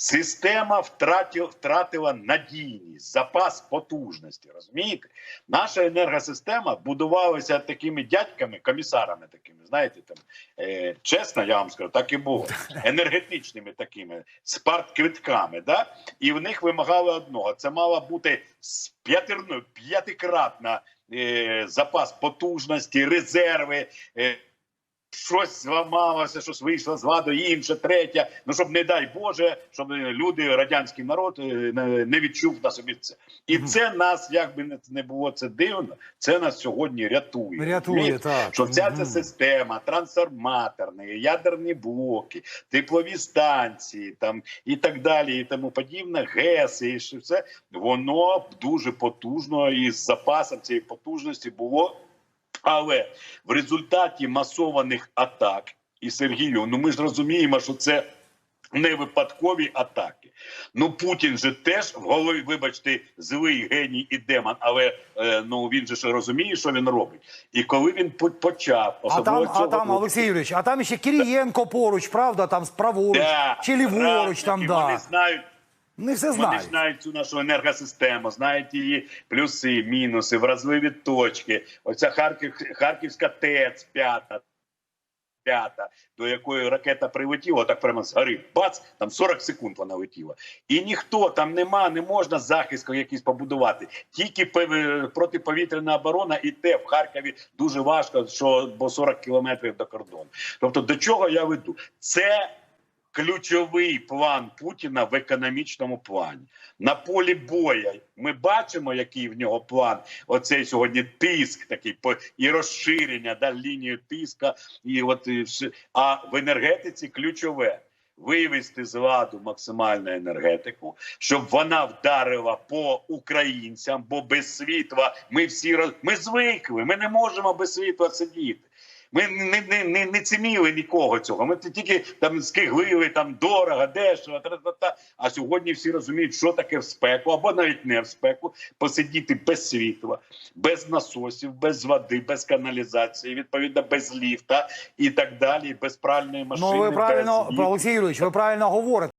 Система втратила, втратила надійність, запас потужності. Розумієте? Наша енергосистема будувалася такими дядьками, комісарами такими. Знаєте, там е, чесно, я вам скажу, так і було енергетичними такими з партквитками. Да? І в них вимагали одного: це мала бути п'ятикратна е, запас потужності, резерви. Е, Щось зламалося, щось вийшло з ладу, інше, третє. Ну щоб не дай Боже, щоб люди, радянський народ е, не- відчув на собі це. І це нас, як би не- було це дивно, це нас сьогодні рятує. Рятує, Розумієте? так. Що вся ця система, трансформаторні, ядерні блоки, теплові станції, там і так далі, і тому подібне, ГЕС, і все воно дуже потужно і з запасом цієї потужності було. Але в результаті масованих атак, і Сергію, ну ми ж розуміємо, що це не випадкові атаки. Ну Путін же теж в голові, вибачте, злий геній і демон, але е, ну він же ж розуміє, що він робить. І коли він по- почав, А особливо там, а там року, Олексій Юрійович, а там ще Кирієнко поруч, правда? Там праворуч да, чи ліворуч, там радники, вони знають. Не все Вони знають. знають цю нашу енергосистему, знають її плюси, мінуси, вразливі точки. Оця Харків, Харківська ТЕЦ п'ята, п'ята, до якої ракета прилетіла, так прямо згори, бац, там 40 секунд вона летіла. І ніхто там нема, не можна захист якийсь побудувати. Тільки пов- протиповітряна оборона, і те в Харкові дуже важко, що бо 40 кілометрів до кордону. Тобто, до чого я веду? Це ключовий план Путіна в економічному плані. На полі боя ми бачимо, який в нього план. Оцей сьогодні тиск такий по і розширення да, лінію тиска. І от і все. а в енергетиці ключове. Вивести з ладу максимальну енергетику, щоб вона вдарила по українцям, бо без світла ми всі роз... ми звикли. Ми не можемо без світла сидіти. Ми не, не, не, не цінили нікого цього. Ми тільки там скиглили, там дорого, дешево, та-та-та. А сьогодні всі розуміють, що таке в спеку, або навіть не в спеку, посидіти без світла, без насосів, без води, без каналізації, відповідно, без ліфта і так далі, без пральної машини. Ну ви правильно, їжі. Олексій Юрійович, ви правильно говорите.